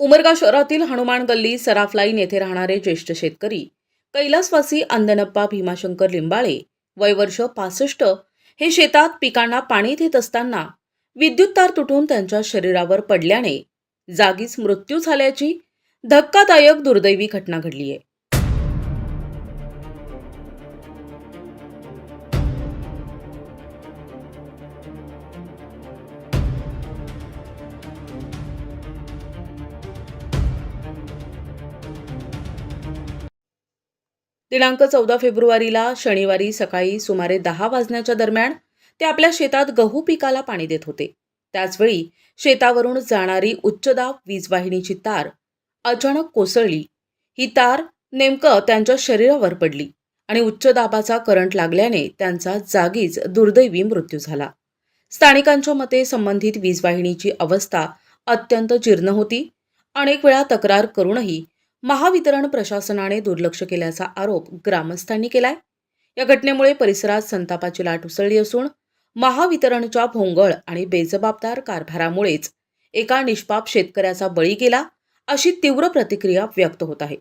उमरगा शहरातील हनुमान गल्ली सराफ लाईन येथे राहणारे ज्येष्ठ शेतकरी कैलासवासी अंदनप्पा भीमाशंकर लिंबाळे वय वर्ष पासष्ट हे शेतात पिकांना पाणी देत असताना विद्युत तार तुटून त्यांच्या शरीरावर पडल्याने जागीच मृत्यू झाल्याची धक्कादायक दुर्दैवी घटना घडली आहे दिनांक चौदा फेब्रुवारीला शनिवारी सकाळी सुमारे दहा वाजण्याच्या दरम्यान ते आपल्या शेतात गहू पिकाला पाणी देत होते. त्याचवेळी शेतावरून जाणारी उच्चदाब वीजवाहिनीची तार अचानक कोसळली. ही तार नेमकं त्यांच्या शरीरावर पडली आणि उच्च दाबाचा करंट लागल्याने त्यांचा जागीच दुर्दैवी मृत्यू झाला. स्थानिकांच्या मते संबंधित वीजवाहिनीची अवस्था अत्यंत जीर्ण होती. अनेक वेळा तक्रार करूनही महावितरण प्रशासनाने दुर्लक्ष केल्याचा आरोप ग्रामस्थांनी केलाय. या घटनेमुळे परिसरात संतापाची लाट उसळली असून महावितरणच्या भोंगळ आणि बेजबाबदार कारभारामुळेच एका निष्पाप शेतकऱ्याचा बळी गेला अशी तीव्र प्रतिक्रिया व्यक्त होत आहे.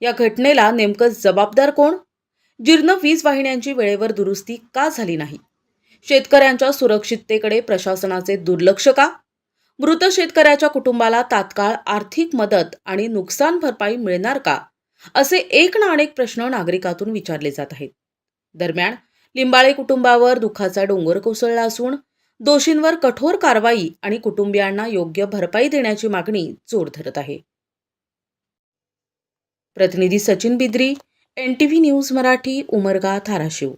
या घटनेला नेमकं जबाबदार कोण? जीर्ण वीज वाहिन्यांची वेळेवर दुरुस्ती का झाली नाही? शेतकऱ्यांच्या सुरक्षिततेकडे प्रशासनाचे दुर्लक्ष का? मृत शेतकऱ्याच्या कुटुंबाला तात्काळ आर्थिक मदत आणि नुकसान भरपाई मिळणार का? असे एक ना अनेक प्रश्न नागरिकातून विचारले जात आहेत. दरम्यान लिंबाळे कुटुंबावर दुःखाचा डोंगर कोसळला असून दोषींवर कठोर कारवाई आणि कुटुंबियांना योग्य भरपाई देण्याची मागणी जोर धरत आहे. प्रतिनिधी Sachin Bidri N T V news Marathi Umarga Dharashiv.